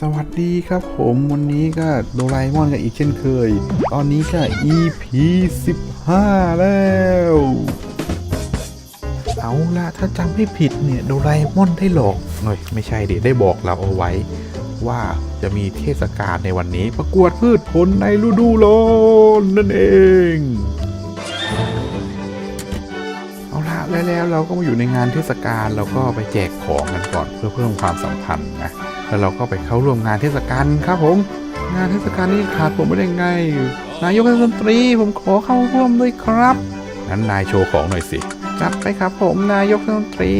สวัสดีครับผมวันนี้ก็โดราเอมอนกันอีกเช่นเคย ตอนนี้ก็ EP 15 แล้ว เอาละถ้าจำไม่ผิดเนี่ยโดราเอมอนได้หลอกเอ้ยไม่ใช่ดิได้บอกเราเอาไว้ ว่าจะมีเทศกาลในวันนี้ประกวดพืชผลในฤดูร้อนนั่นเอง เอาละแล้วเราก็มาอยู่ในงานเทศกาลเราก็ไปแจกของกันก่อนเพื่อเพิ่มความสัมพันธ์นะ แล้วเราก็ไปเข้าร่วมงานเทศกาลครับผม งานเทศกาลนี้ขาดผมไม่ได้ไง นายกรัฐมนตรีผมขอเข้าร่วมด้วยครับงั้นนายโชว์ของหน่อยสิ จัดไปครับผมนายกรัฐมนตรี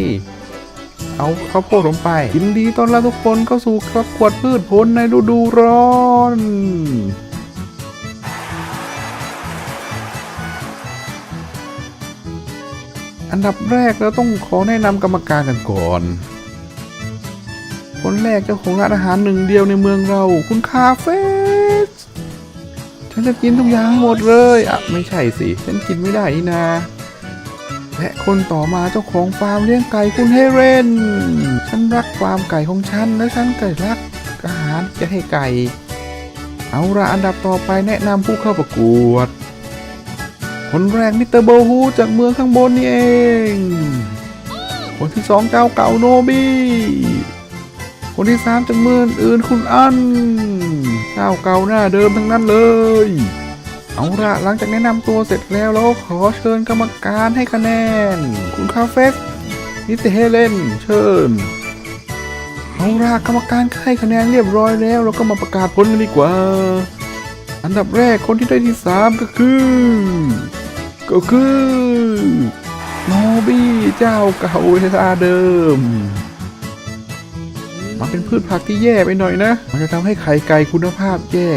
เอาข้าวโพดผมไปยินดีต้อนรับทุกคนเข้าสู่ประกวดพืชผลในฤดูร้อนอันดับแรกเราต้องขอแนะนำกรรมการกันก่อนคน แรกเจ้าของร้านอาหารหนึ่งเดียวในเมืองเรา คุณคาเฟ่ฉันจะกินทุกอย่างหมดเลยอะไม่ใช่สิฉันกินไม่ได้นี่นาและคนต่อมาเจ้าของฟาร์มเลี้ยงไก่คุณเฮเรน ฉันรักฟาร์มไก่ของฉัน และฉันก็รักอาหารที่จะให้ไก่ เอาละอันดับต่อไปแนะนำผู้เข้าประกวด คนแรกมิสเตอร์โบฮูจากเมืองข้างบนนี่เอง คนที่สองเจ้าเก่าโนบี คนที่สามจากเมืองอื่นคุณอันเจ้าเก่าหน้าเดิมทั้งนั้นเลย เอาละหลังจากแนะนำตัวเสร็จแล้วเราขอเชิญกรรมการให้คะแนน คุณคาเฟสมิสเตอร์เฮเลนเชิญเอาละกรรมการให้คะแนนเรียบร้อยแล้ว เราก็มาประกาศผลกันดีกว่า อันดับแรกคนที่ได้ที่สามก็คือ ก็คือโนบี้เจ้าเก่าเวลาเดิม มันเป็นพืชผักที่แย่ไปหน่อยนะ มันจะทำให้ไข่ไก่คุณภาพแย่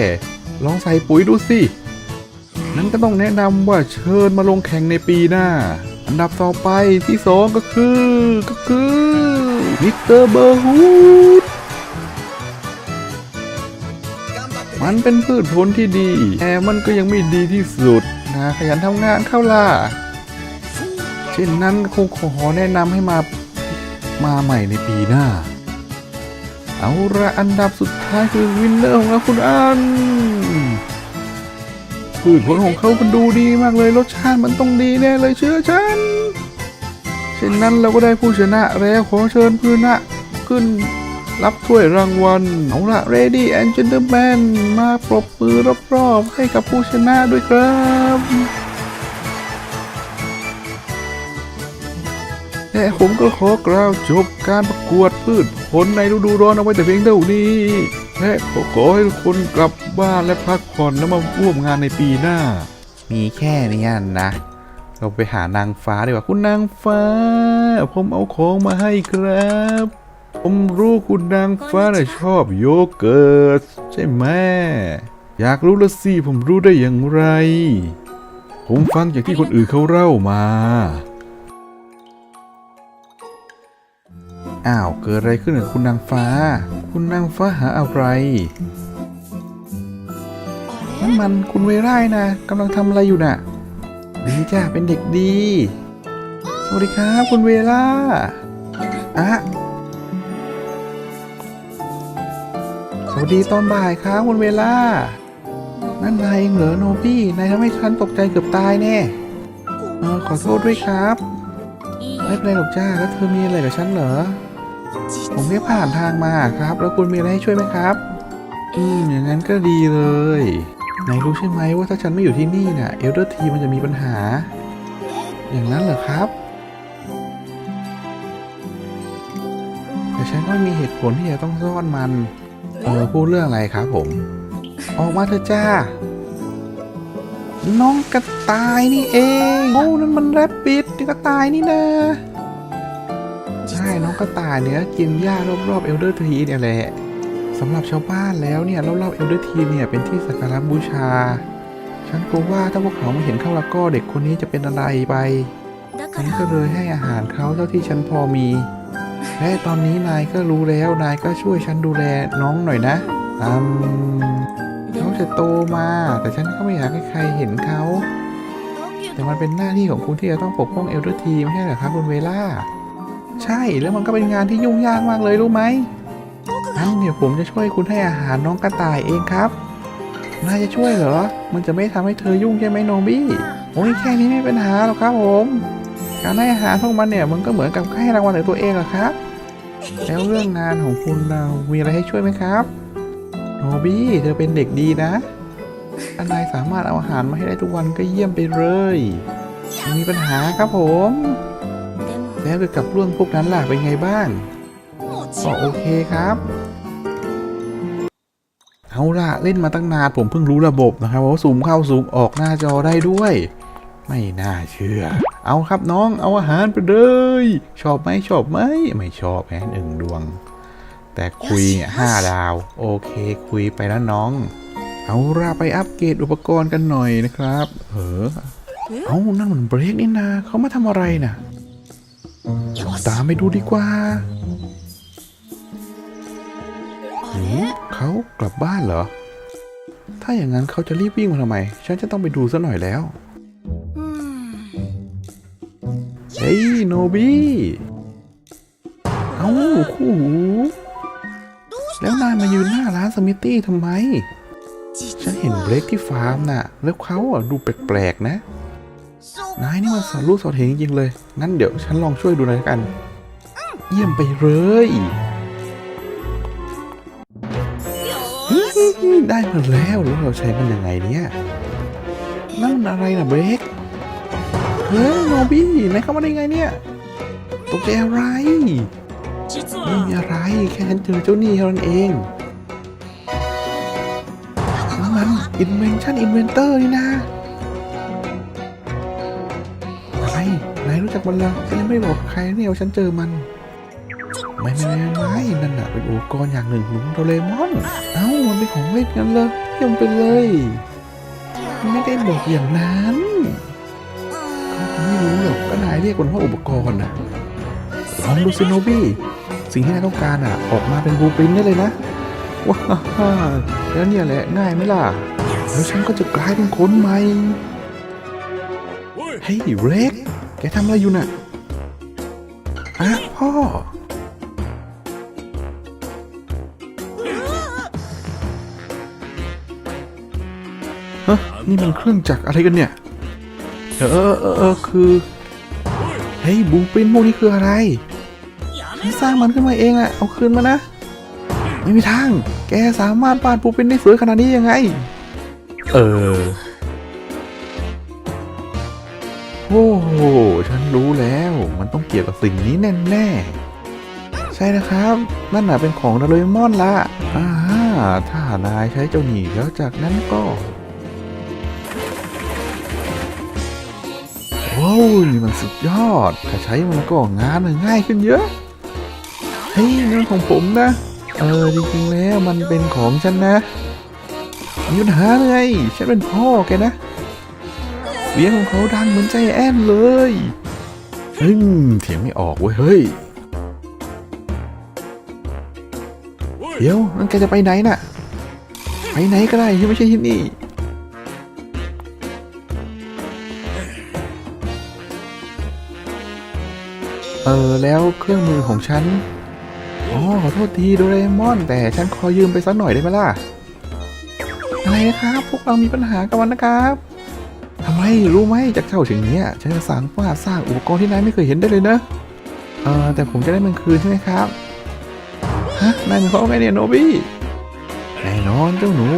ลองใส่ปุ๋ยดูสิ นั้นก็ต้องแนะนำว่าเชิญมาลงแข่งในปีหน้า อันดับต่อไปที่สองก็คือก็คือมิสเตอร์เบอร์ฮูดมันเป็นพืชผลที่ดี แต่มันก็ยังไม่ดีที่สุดนะขยันทำงานเข้าล่ะเช่นนั้นคงขอแนะนำให้มามาใหม่ในปีหน้า เอาละอันดับสุดท้ายคือวินเนอร์ของเราคุณอันพืชผลของเขามันดูดีมากเลยรสชาติมันต้องดีแน่เลยเชื่อฉันเช่นนั้นเราก็ได้ผู้ชนะแล้วขอเชิญผู้ชนะขึ้นรับถ้วยรางวัลเอาละ Lady and Gentlemen มาปรบมือรอบๆให้กับผู้ชนะด้วยครับ และผมก็ขอกล่าวจบการประกวดพืชผลในฤดูร้อนเอาไว้แต่เพียงเท่านี้ และขอขอให้ทุกคนกลับบ้านและพักผ่อนแล้วมาร่วมงานในปีหน้า มีแค่นี้นะ เราไปหานางฟ้าดีกว่าคุณนางฟ้า ผมเอาของมาให้ครับ ผมรู้คุณนางฟ้าน่ะชอบโยเกิร์ตใช่ไหมอยากรู้ละสิผมรู้ได้อย่างไร ผมฟังจากที่คนอื่นเขาเล่ามา อ้าว เกิดอะไรขึ้นกับคุณนางฟ้า คุณนางฟ้าหาอะไร นั่นมันคุณเวร่ายนะกำลังทำอะไรอยู่น่ะ ดีจ้าเป็นเด็กดี สวัสดีครับคุณเวล่าอะสวัสดีตอนบ่ายครับคุณเวล่า นั่นนายเองเหรอโนบี้นายทำให้ฉันตกใจเกือบตายแน่เออขอโทษด้วยครับ ไม่เป็นไรหรอกจ้าแล้วเธอมีอะไรกับฉันเหรอ ผมแค่ผ่านทางมาครับ แล้วคุณมีอะไรให้ช่วยไหมครับ อืม อย่างนั้นก็ดีเลยนายรู้ใช่ไหมว่าถ้าฉันไม่อยู่ที่นี่น่ะเอลเดอร์ทีมันจะมีปัญหา อย่างนั้นเหรอครับ แต่ฉันก็มีเหตุผลที่จะต้องซ่อนมัน เออพูดเรื่องอะไรครับผม ออกมาเถอะจ้า น้องกระต่ายนี่เอง โอ้นั่นมันแรบบิดกระต่ายนี่นะ น้องกระต่ายเนี่ยกินหญ้ารอบๆเอลเดอร์ทีเนี่ยแหละสำหรับชาวบ้านแล้วเนี่ยรอบๆเอลเดอร์ทีเนี่ยเป็นที่สักการะบูชา ฉันกลัวว่าถ้าพวกเขามาเห็นเข้าแล้วก็เด็กคนนี้จะเป็นอะไรไปฉันก็เลยให้อาหารเขาเท่าที่ฉันพอมี และตอนนี้นายก็รู้แล้วนายก็ช่วยฉันดูแลน้องหน่อยนะอืมเขาจะโตมา แต่ฉันก็ไม่อยากให้ใครเห็นเขาแต่มันเป็นหน้าที่ของคุณที่จะต้องปกป้องเอลเดอร์ทีไม่ใช่เหรอครับคุณเวล่า ใช่แล้วมันก็เป็นงานที่ยุ่งยากมากเลยรู้ไหมงั้นเดี๋ยวผมจะช่วยคุณให้อาหารน้องกระต่ายเองครับน่าจะช่วยเหรอ มันจะไม่ทำให้เธอยุ่งใช่ไหมโนบี้ โอ้ยแค่นี้ไม่เป็นปัญหาหรอกครับผม การให้อาหารพวกมันเนี่ยมันก็เหมือนกับให้รางวัลถึงตัวเองอะครับ แล้วเรื่องงานของคุณเรามีอะไรให้ช่วยไหมครับ โนบี้เธอเป็นเด็กดีนะถ้านายสามารถเอาอาหารมาให้ได้ทุกวันก็เยี่ยมไปเลยไม่มีปัญหาครับผม แล้วเกี่ยวกับเรื่องพวกนั้นล่ะเป็นไงบ้างก็โอเคครับ เอาล่ะเล่นมาตั้งนานผมเพิ่งรู้ระบบนะครับว่าซูมเข้าซูมออกหน้าจอได้ด้วย ไม่น่าเชื่อ เอาครับน้องเอาอาหารไปเลย ชอบไหมชอบไหมไม่ชอบแพ้หนึ่งดวง แต่คุยห้าดาว โอเค คุยไปแล้วน้อง เอาล่ะไปอัปเกรดอุปกรณ์กันหน่อยนะครับ เออเอานั่นมันเบรกนี่นาเขามาทำอะไรน่ะ ตามไปดูดีกว่าหืมเขากลับบ้านเหรอ ถ้าอย่างนั้นเขาจะรีบวิ่งมาทำไม ฉันจะต้องไปดูซะหน่อยแล้ว เฮ้ยโนบี้ เอ้าคู่หูแล้วนายมายืนหน้าร้านสมิธตี้ทำไม ฉันเห็นเบรกที่ฟาร์มน่ะ แล้วเขาอะดูแปลกๆนะ นายนี่มันสอนรู้สอนเห็นจริงเลย งั้นเดี๋ยวฉันลองช่วยดูหน่อยกัน เยี่ยมไปเลยได้มาแล้วแล้วเราใช้มันยังไงเนี่ย นั่นอะไรนะเบรกเฮ้ยโนบี้นายเข้ามาได้ไงเนี่ยตกใจอะไรไม่มีอะไรแค่ฉันเจอเจ้าหนี้เท่านั้นเองนั่นมัน Invention Inventor นี่นะ รู้จักมันเหรอฉันยังไม่ได้บอกใครเนี่ยว่าฉันเจอมัน ไม่ไม่ไม่ไม่นั่นน่ะเป็นอุปกรณ์อย่างหนึ่งของโดเรมอน เอ้ามันเป็นของเล่นกันเลยเยี่ยมไปเลย ไม่ได้บอกอย่างนั้นเขาคงไม่รู้หรอกก็นายเรียกมันว่าอุปกรณ์นะลองดูซิโนบี้สิ่งที่นายต้องการอะ ออกมาเป็นบลูปรินท์ได้เลยนะว้าวแล้วเนี่ยแหละง่ายไหมล่ะ แล้วฉันก็จะกลายเป็นคนใหม่ เฮ้ยเรก แกทำอะไรอยู่น่ะอะพ่อ ฮะ นี่มันเครื่องจักรอะไรกันเนี่ย เออเออเออเออคือ เฮ้ยบูปรินพวกนี้คืออะไรฉันสร้างมันขึ้นมาเองอะเอาคืนมานะ ไม่มีทาง แกสามารถวาดบูปรินได้สวยขนาดนี้ยังไง เออ โอ้โห ฉันรู้แล้ว มันต้องเกี่ยวกับสิ่งนี้แน่ๆ ใช่นะครับ นั่นน่ะเป็นของโดเรมอนละอ่าถ้านายใช้เจ้าหนีแล้วจากนั้นก็ ว้าวนี่มันสุดยอด ถ้าใช้มันก็งานมันง่ายขึ้นเยอะ เฮ้ยนั่นของผมนะ เออ จริงๆแล้วมันเป็นของฉันนะมีปัญหาไงฉันเป็นพ่อแกนะ เสียงของเขาดังเหมือนใจแอนเลยอืมเถียงไม่ออกเว้ยเฮ้ย เดี๋ยวนั่นแกจะไปไหนน่ะ ไปไหนก็ได้ที่ไม่ใช่ที่นี่ เออแล้วเครื่องมือของฉัน อ๋อขอโทษทีโดเรมอน แต่ฉันขอยืมไปสักหน่อยได้ไหมล่ะ อะไรนะครับ พวกเรามีปัญหากันวันนะครับำไมรู้ไหมจากเจ้าถึงเนี้ยฉันจะสั่งว่าสร้างอุปกรณ์ที่นายไม่เคยเห็นได้เลยนะเออแต่ผมจะได้มันคืนใช่ไหมครับฮะนายเป็นเขาไงเนี่ยโนบี้แน่นอนเจ้าหนู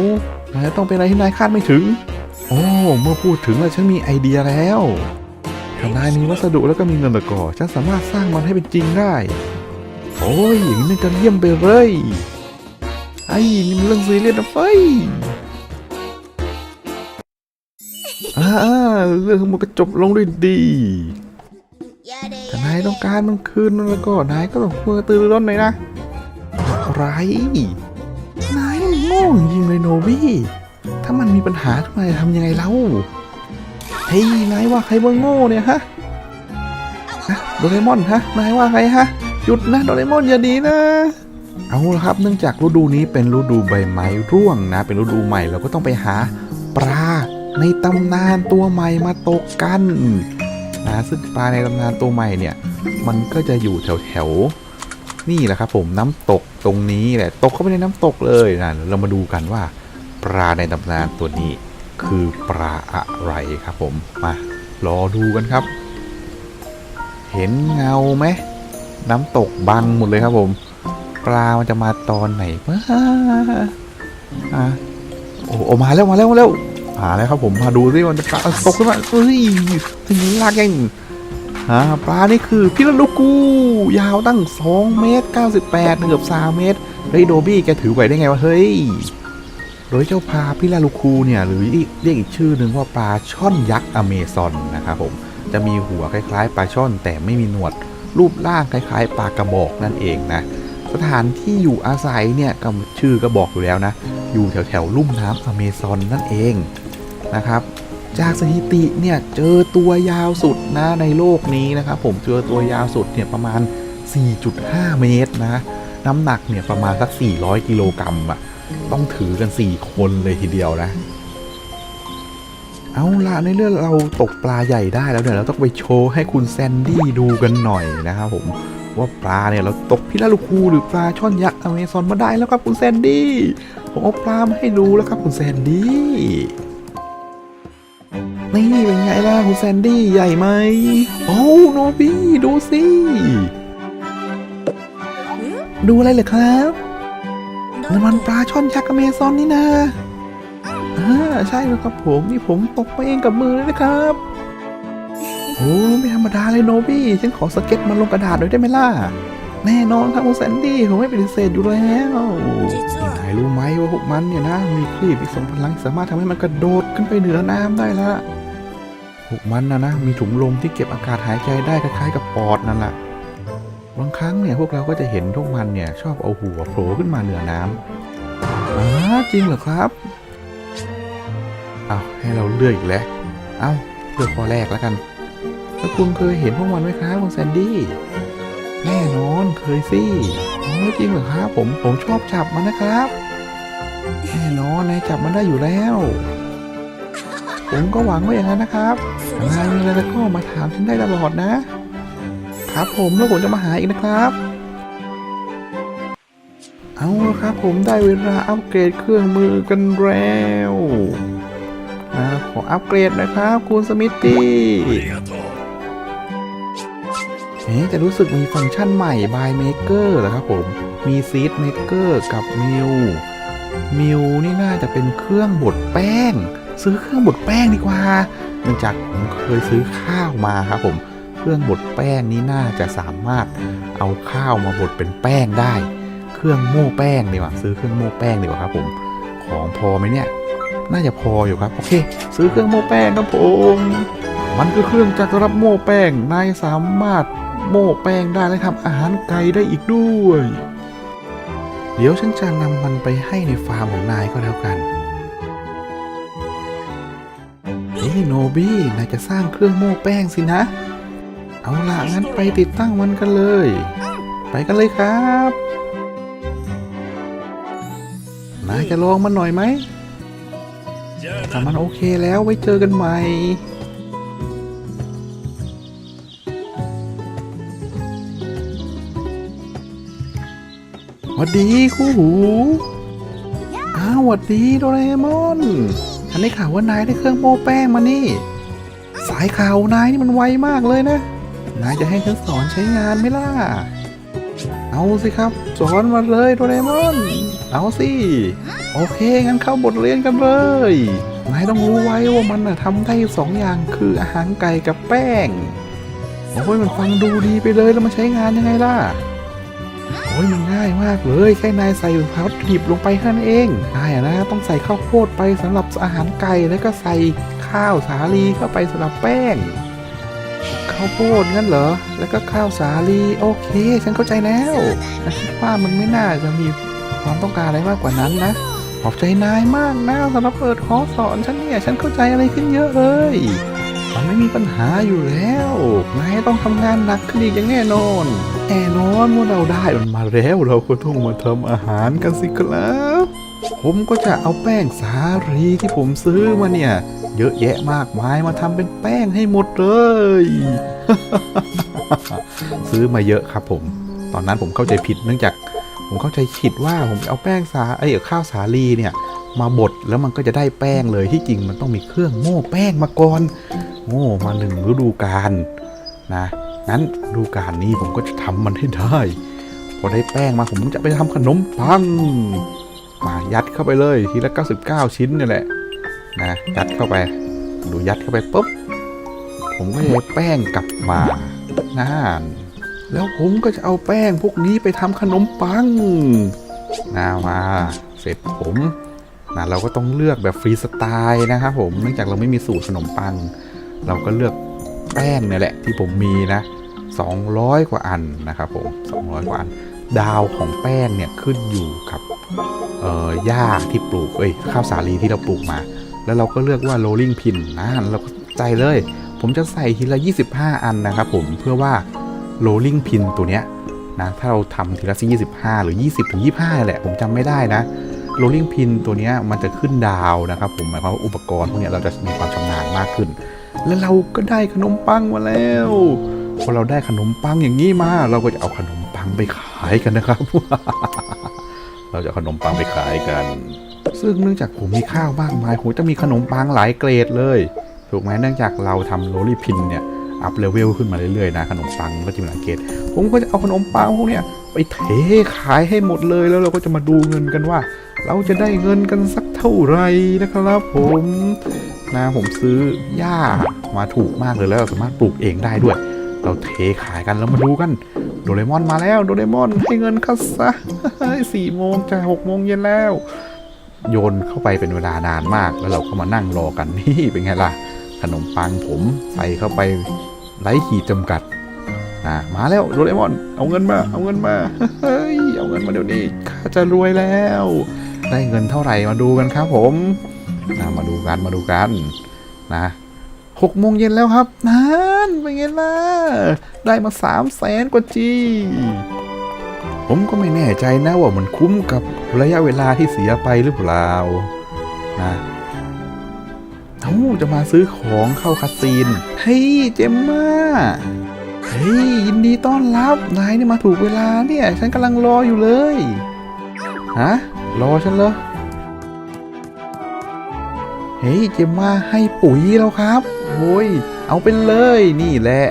นายต้องเป็นอะไรที่นายคาดไม่ถึง โอ้เมื่อพูดถึงแล้วฉันมีไอเดียแล้วถ้านายมีวัสดุแล้วก็มีเงินตะกอฉันสามารถสร้างมันให้เป็นจริงได้โอ้ยอย่างนี้มันจะเยี่ยมไปเลยไอ้นี่มันเรื่องซีเรียสนะเฟ้ย อ่าเรื่องมันก็จบลงด้วยดีถ้านายต้องการมันคืนแล้วก็นายก็ต้องมือตื่นร้อนหน่อยนะอะไรนายโง่จริงเลยโนบี้ถ้ามันมีปัญหาขึ้นมทำยังไงเล่าเฮ้ยนายว่าใครว่าโง่เนี่ยฮะฮะโดเรมอนฮะนายว่าใครฮะหยุดนะโดเรมอนอย่าดีนะเอาละครับ เนื่องจากฤดูนี้เป็นฤดูใบไม้ร่วงนะ เป็นฤดูใหม่เราก็ต้องไปหาปลา ในตำนานตัวใหม่มาตกกันนะซึ่งปลาในตำนานตัวใหม่เนี่ย มันก็จะอยู่แถวแถวๆนี่แหละครับผมน้ำตกตรงนี้แหละตกเข้าไปในน้ำตกเลยนะเรามาดูกันว่า ปลาในตำนานตัวนี้ คือปลาอะไรครับผมมารอดูกันครับ เห็นเงาไหมน้ำตกบังหมดเลยครับผม ปลามันจะมาตอนไหนอะโอ้โอ้มาแล้วมาแล้วมาแล้ว มาแล้วครับผมมาดูสิมันจะปลาตกขึ้นมาเฮ้ยถึงลากยังอ่าปลานี่คือพิรลูกู ยาวตั้ง 2 เมตร 98 เกือบ 3 เมตรเฮ้ยโดบี้แกถือไหวได้ไงวะเฮ้ยโดยเจ้าปลาพิราลูคูเนี่ยหรือเรียกอีกชื่อหนึ่งว่าปลาช่อนยักษ์อเมซอนนะครับผมจะมีหัวคล้ายๆ ปลาช่อนแต่ไม่มีหนวด รูปร่างคล้ายๆ ปลากระบอกนั่นเองนะสถานที่อยู่อาศัยเนี่ยก็ชื่อก็บอกอยู่แล้วนะ อยู่แถวแถวๆลุ่มน้ำอเมซอนนั่นเอง นะครับ จากสถิติเนี่ยเจอตัวยาวสุดนะในโลกนี้นะครับ ผมเจอตัวยาวสุดเนี่ยประมาณ 4.5 เมตรนะน้ำหนักเนี่ยประมาณสัก 400 กิโลกรัมอะต้องถือกัน 4 คนเลยทีเดียวนะ เอาละในเรื่องเราตกปลาใหญ่ได้แล้วเนี่ยเราต้องไปโชว์ให้คุณแซนดี้ดูกันหน่อยนะครับผมว่าปลาเนี่ยเราตกพิราลูคูหรือปลาช่อนยักษ์อเมซอนมาได้แล้วครับคุณแซนดี้ผมเอาปลามาให้ดูแล้วครับคุณแซนดี้ นี่เป็นไงล่ะคุณแซนดี้ใหญ่ไหม โอ้โนบี้ ดูสิ ดูอะไรเหรอครับนั่นมันปลาช่อนยักษ์อเมซอนนี่นะอ่าใช่แล้วครับผมนี่ผมตกมาเองกับมือเลยนะครับโอ้ไม่ธรรมดาเลยโนบี้ ฉันขอสเก็ตมันลงกระดาษหน่อยได้ไหมล่ะ แน่นอนครับคุณแซนดี้ผมไม่ปฏิเสธอยู่แล้วนายรู้ไหมว่าพวกมันเนี่ยนะ มีครีบที่ทรงพลังสามารถทำให้มันกระโดดขึ้นไปเหนือน้ำได้และ พวกมันนะนะมีถุงลมที่เก็บอากาศหายใจได้คล้ายๆกับปอดนั่นแหละบางครั้งเนี่ยพวกเราก็จะเห็นพวกมันเนี่ยชอบเอาหัวโผล่ขึ้นมาเหนือน้ำอ้าจริงเหรอครับเอาให้เราเลือกอีกแล้ว เอาเลือกข้อแรกแล้วกัน แล้วคุณเคยเห็นพวกมันไหมครับคุณแซนดี้ แน่นอนเคยสิโอ้จริงเหรอครับผมผมชอบจับมันนะครับ แน่นอนนายจับมันได้อยู่แล้ว ผมก็หวังว่าอย่างนั้นนะครับถ้านายมีอะไรแล้วก็มาถามฉันได้ตลอดนะ ครับผมแล้วผมจะมาหาอีกนะครับ เอาละครับผมได้เวลาอัปเกรดเครื่องมือกันแล้วอ่าขออัปเกรดหนะครับ คุณสมิธตี้เอ๊ะแต่รู้สึกมีฟังก์ชันใหม่ by maker เหรอครับผม มี seed maker กับ mill mill นี่น่าจะเป็นเครื่องบดแป้ง ซื้อเครื่องบดแป้งดีกว่า เนื่องจากผมเคยซื้อข้าวมาครับผมเครื่องบดแป้งนี้น่าจะสามารถเอาข้าวมาบดเป็นแป้งได้ เครื่องโม่แป้งดีกว่าซื้อเครื่องโม่แป้งดีกว่าครับผมของพอไหมเนี่ย น่าจะพออยู่ครับโอเค ซื้อเครื่องโม่แป้งครับผมมันคือเครื่องจักรรับโม่แป้งนายสามารถโม่แป้งได้และทำอาหารไก่ได้อีกด้วย เดี๋ยวฉันจะนำมันไปให้ในฟาร์มของนายก็แล้วกัน เอ้ยโนบี้นายจะสร้างเครื่องโม่แป้งสินะ เอาล่ะงั้นไปติดตั้งมันกันเลย ไปกันเลยครับ นายจะลองมันหน่อยไหมถ้ามันโอเคแล้วไว้เจอกันใหม่หวัดดีคู่หู อ้าวหวัดดีโดเรมอน ฉันได้ข่าวว่านายได้เครื่องโม้แป้งมานี่ สายข่าวนายนี่มันไวมากเลยนะ นายจะให้ฉันสอนใช้งานไหมล่ะ เอาสิครับสอนมาเลยโดเรมอน เอาสิ โอเค งั้นเข้าบทเรียนกันเลย นายต้องรู้ไว้ว่ามันน่ะทำได้สองอย่างคืออาหารไก่กับแป้ง โอ้ยมันฟังดูดีไปเลยแล้วมันใช้งานยังไงล่ะ อ้ยมันง่ายมากเลย แค่นายใส่วัตถุดิบลงไปแค่นั้นเองนายนะต้องใส่ข้าวโพดไปสำหรับอาหารไก่แล้วก็ใส่ข้าวสาลีเข้าไปสำหรับแป้งข้าวโพดงั้นเหรอ แล้วก็ข้าวสาลีโอเค ฉันเข้าใจแล้วฉันคิดว่ามันไม่น่าจะมีความต้องการอะไรมากกว่านั้นนะขอบใจนายมากนะสำหรับเปิดคอร์สสอนฉันเนี่ยฉันเข้าใจอะไรขึ้นเยอะเลย มันไม่มีปัญหาอยู่แล้วนายต้องทำงานหนักขึ้นอีกอย่างแน่นอน แน่นอนเมื่อเราได้มันมาแล้วเราก็ต้องมาทำอาหารกันสิครับ ผมก็จะเอาแป้งสาลีที่ผมซื้อมาเนี่ย เยอะแยะมากมายมาทำเป็นแป้งให้หมดเลย ซื้อมาเยอะครับผม ตอนนั้นผมเข้าใจผิดเนื่องจาก ผมเข้าใจผิดว่าผมเอาแป้งสาไอ้ข้าวสาลีเนี่ย มาบดแล้วมันก็จะได้แป้งเลยที่จริงมันต้องมีเครื่องโม่แป้งมาก่อนโม่มาหนึ่งฤดูกาลนะ นั้นดูกาลนี้ผมก็จะทำมันให้ได้ พอได้แป้งมาผมจะไปทำขนมปัง มายัดเข้าไปเลยทีละ99 ชิ้นนี่แหละนะยัดเข้าไป ดูยัดเข้าไปปุ๊บผมก็จะได้แป้งกลับมาน่านแล้วผมก็จะเอาแป้งพวกนี้ไปทำขนมปังนามาเสร็จผมนะเราก็ต้องเลือกแบบฟรีสไตล์นะครับผมเนื่องจากเราไม่มีสูตรขนมปัง เราก็เลือกแป้งเนี่ยแหละที่ผมมีนะ 200 กว่าอันนะครับผม200 กว่าอัน ดาวของแป้งเนี่ยขึ้นอยู่กับเอ่อหญ้าที่ปลูกเอ้ยข้าวสาลีที่เราปลูกมา แล้วเราก็เลือกว่า rolling pin นะเราก็ใจเลย ผมจะใส่ทีละ 25 อันนะครับผมเพื่อว่า rolling pin ตัวเนี้ยนะถ้าเราทำทีละสี่25 หรือ 20ถึง25แหละ ผมจำไม่ได้นะ rolling pin ตัวเนี้ยมันจะขึ้นดาวนะครับผมหมายความว่าอุปกรณ์พวกเนี้ยเราจะมีความชำนาญมากขึ้น แล้วเราก็ได้ขนมปังมาแล้ว พอเราได้ขนมปังอย่างนี้มา เราก็จะเอาขนมปังไปขายกันนะครับ เราจะขนมปังไปขายกัน ซึ่งเนื่องจากผมมีข้าวมากมายผมจะมีขนมปังหลายเกรดเลยถูกไหมเนื่องจากเราทำโรลลี่พินเนี่ยอัพเลเวลขึ้นมาเรื่อยๆนะขนมปังก็จะมีหลายเกรดผมก็จะเอาขนมปังพวกเนี้ยไปเทขายให้หมดเลยแล้วเราก็จะมาดูเงินกันว่า เราจะได้เงินกันสักเท่าไหร่นะครับผมนะผมซื้อหญ้ามาถูกมากเลยแล้วเราสามารถปลูกเองได้ด้วย เราเทขายกันแล้วมาดูกัน โดเรมอนมาแล้ว โดเรมอนให้เงินเขาซะสี่โมงจะหกโมงเย็นแล้ว โยนเข้าไปเป็นเวลานานมาก แล้วเราก็มานั่งรอกันนี่เป็นไงล่ะ ขนมปังผมใส่เข้าไปไร้ขีดจำกัดนะมาแล้วโดเรมอน เอาเงินมา เอาเงินมาเฮ้ยเอาเงินมาเดี๋ยวนี้ข้าจะรวยแล้ว ได้เงินเท่าไหร่มาดูกันครับผมนะมาดูกันมาดูกันนะ หกโมงเย็นแล้วครับนั่นเป็นไงล่ะ ได้มาสามแสนกว่าจี ผมก็ไม่แน่ใจนะว่ามันคุ้มกับระยะเวลาที่เสียไปหรือเปล่า นะเอ้าจะมาซื้อของเข้าคาสินเฮ้ยเจมมาเฮ้ยยินดีต้อนรับ นายนี่มาถูกเวลาเนี่ย ฉันกำลังรออยู่เลย ฮะ รอฉันเหรอ เฮ้ยเจมมาให้ปุ๋ยแล้วครับ โอ้ย เอาไปเลยนี่แหละ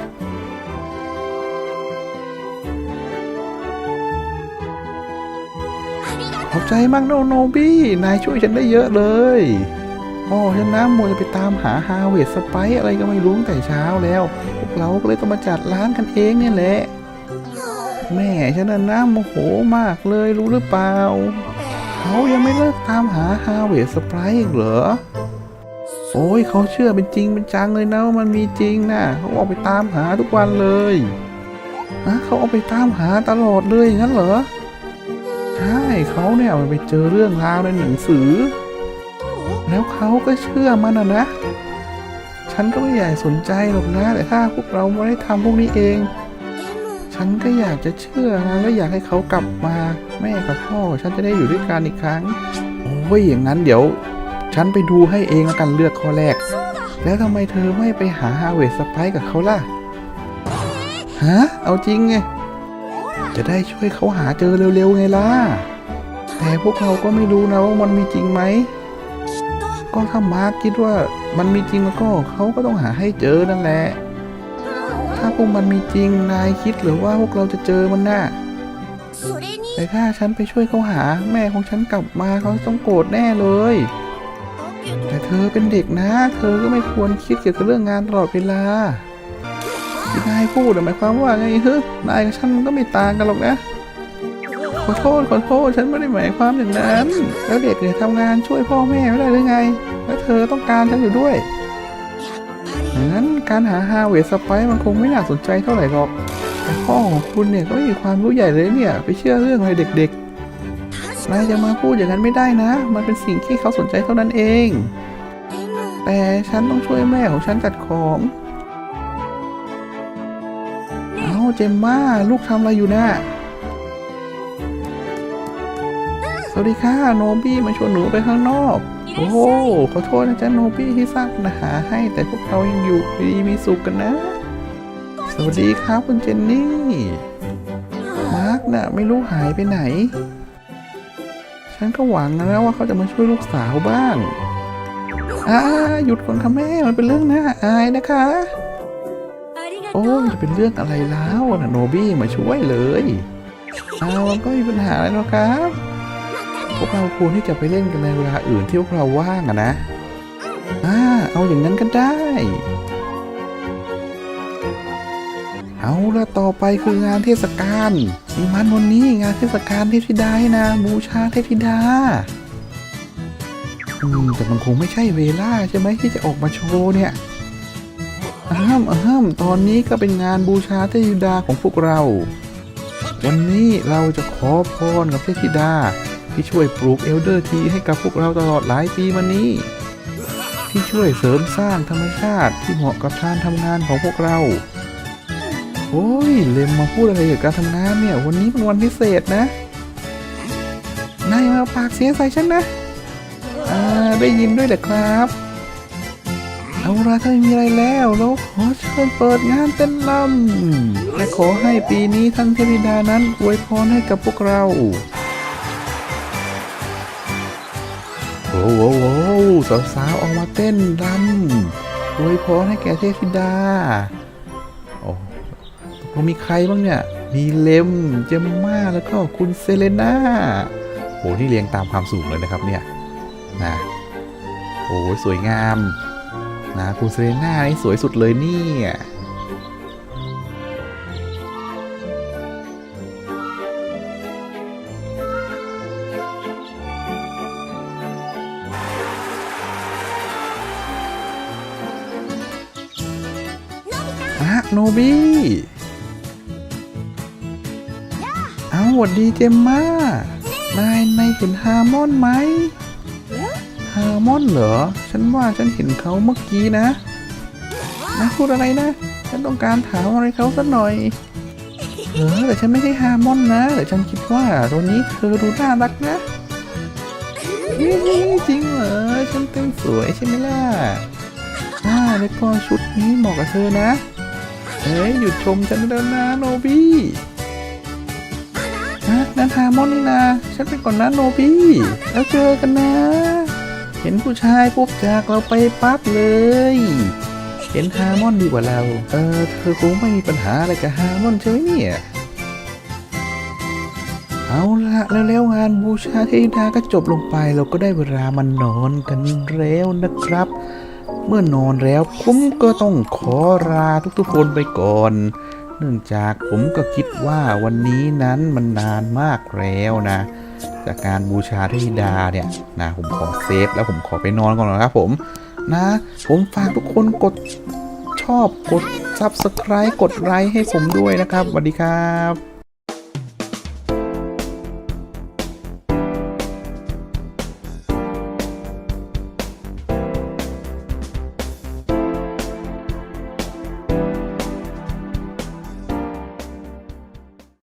ขอบใจมากโนโนบี้ นายช่วยฉันได้เยอะเลยพ่อฉันนะมัวจะไปตามหาฮาเวสไปอะไรก็ไม่รู้ตั้งแต่เช้าแล้ว พวกเราก็เลยต้องมาจัดร้านกันเองเนี่ยแหละ แม่ฉันน่ะนะโมโหมากเลยรู้หรือเปล่า เขายังไม่เลิกตามหาฮาเวสไปอีกเหรอ โอ้ยเขาเชื่อเป็นจริงเป็นจังเลยนะว่ามันมีจริงนะเขาออกไปตามหาทุกวันเลยฮะเขาออกไปตามหาตลอดเลยงั้นเหรอใช่เขาเนี่ยไปเจอเรื่องราวในหนังสือ แล้วเขาก็เชื่อมันนะนะฉันก็ไม่อยากสนใจหรอกนะแต่ถ้าพวกเราไม่ได้ทำพวกนี้เอง ฉันก็อยากจะเชื่อนะแล้วอยากให้เขากลับมา แม่กับพ่อ ฉันจะได้อยู่ด้วยกันอีกครั้งโอ้ยอย่างนั้นเดี๋ยว ฉันไปดูให้เองแล้วกันเลือกข้อแรก แล้วทำไมเธอไม่ไปหาฮาเวสสไปกับเขาล่ะ ฮะ เอาจริงไง จะได้ช่วยเขาหาเจอเร็วๆไงล่ะ แต่พวกเราก็ไม่รู้นะว่ามันมีจริงไหม ก็ถ้ามาร์คคิดว่ามันมีจริงแล้วก็เขาก็ต้องหาให้เจอนั่นแหละ ถ้าพวกมันมีจริงนายคิดหรือว่าพวกเราจะเจอมันน่ะแต่ถ้าฉันไปช่วยเขาหา แม่ของฉันกลับมาเขาต้องโกรธแน่เลย แต่เธอเป็นเด็กนะ เธอก็ไม่ควรคิดเกี่ยวกับเรื่องงานตลอดเวลานายพูดหมายความว่าไงฮึนายกับฉันก็ไม่ต่างกันหรอกนะ ขอโทษขอโทษฉันไม่ได้หมายความอย่างนั้น แล้วเด็กเนี่ยทำงานช่วยพ่อแม่ไม่ได้หรือไง แล้วเธอต้องการฉันอยู่ด้วยดังนั้นการหาฮาเวสไปมันคงไม่น่าสนใจเท่าไหร่หรอกแต่พ่อของคุณเนี่ยก็มีความรู้ใหญ่เลยเนี่ย ไปเชื่อเรื่องอะไรเด็กๆ นายจะมาพูดอย่างนั้นไม่ได้นะ มันเป็นสิ่งที่เขาสนใจเท่านั้นเอง แต่ฉันต้องช่วยแม่ของฉันจัดของเอาเจมมาลูกทำอะไรอยู่นะ่สวัสดีค่ะโนบี้มาชวนหนูไปข้างนอก โอ้โหขอโทษนะจ๊ะโนบี้ที่สร้างปัหาให้แต่พวกเรายังอยู่ดีมีสุขกันนะ สวัสดีครับคุณเจนนี่ มาร์กนะ่ะไม่รู้หายไปไหน ฉันก็หวังนะว่าเขาจะมาช่วยลูกสาวบ้างอ่าหยุดก่อนค่ะแม่ มันเป็นเรื่องน่าอายนะคะ โอ้จะเป็นเรื่องอะไรแล้วนะโนบี้มาช่วยเลยเอาก็มีปัญหาอะไรหรอกครับพวกเราควรที่จะไปเล่นกันในเวลาอื่นที่พวกเราว่างอะนะอ่าเอาอย่างนั้นก็ได้ เอาละต่อไปคืองานเทศกาลนี่มันวันนี้งานเทศกาลเทพธิดาให้นะบูชาเทพธิดาอืมแต่มันคงไม่ใช่เวลาใช่ไหมที่จะออกมาโชว์เนี่ยอ้ามอ้ามตอนนี้ก็เป็นงานบูชาเทพธิดาของพวกเรา วันนี้เราจะขอพรกับเทพธิดา ที่ช่วยปลูกเอลเดอร์ทีให้กับพวกเราตลอดหลายปีมานี้ ที่ช่วยเสริมสร้างธรรมชาติที่เหมาะกับการทำงานของพวกเรา โอ้ยเลมมาพูดอะไรเกี่ยวกับการทำงานเนี่ย วันนี้เป็นวันพิเศษนะนายมาปากเสียใส่ฉันนะอ่าได้ยินด้วยเหรอครับเอาละถ้าไม่มีอะไรแล้วเราขอเชิญเปิดงานเต้นรำและขอให้ปีนี้ท่านเทพธิดานั้นอวยพรให้กับพวกเราโอ้โหโอ้โหสาวๆออกมาเต้นรำอวยพรให้แก่เทพธิดา ตกลงมีใครบ้างเนี่ย มีเลมเจมม่าแล้วก็คุณเซเลน่าโหนี่เรียงตามความสูงเลยนะครับเนี่ยนะโอ้ยสวยงามนะคุณเซเลน่านี่สวยสุดเลยเนี่ยอะโนบี้ วัดดีเจมมานายนายเห็นฮาร์มอนไหมฮาร์มอนเหรอ ฉันว่าฉันเห็นเขาเมื่อกี้นะนะพูดอะไรนะ ฉันต้องการถามอะไรเขาสักหน่อยเออแต่ฉันไม่ใช่ฮาร์มอนนะแต่ฉันคิดว่าตัวนี้เธอดูน่ารักนะจริงเหรอ ฉันเต้นสวยใช่ไหมล่ะอ่าแล้วก็ชุดนี้เหมาะกับเธอนะเฮ้ยหยุดชมฉันแล้วนะโนบี้ นันฮามอนนี่นะ ฉันไปก่อนนะโนบี้ แล้วเจอกันนะ เห็นผู้ชายปุ๊บจากเราไปปั๊บเลย เห็นฮาร์มอนดีกว่าเรา เออ เธอคงไม่มีปัญหาอะไรกับฮาร์มอนใช่ไหมเนี่ย เอาละแล้วงานบูชาเทดาก็จบลงไปเราก็ได้เวลามานอนกันแล้วนะครับ เมื่อนอนแล้วผมก็ต้องขอลาทุกๆคนไปก่อน เนื่องจากผมก็คิดว่าวันนี้นั้นมันนานมากแล้วนะ จากการบูชาเทวดาเนี่ยนะผมขอเซฟแล้วผมขอไปนอนก่อนนะครับผมนะ ผมฝากทุกคนกดชอบกด Subscribe กดไลค์ให้ผมด้วยนะครับสวัสดีครับ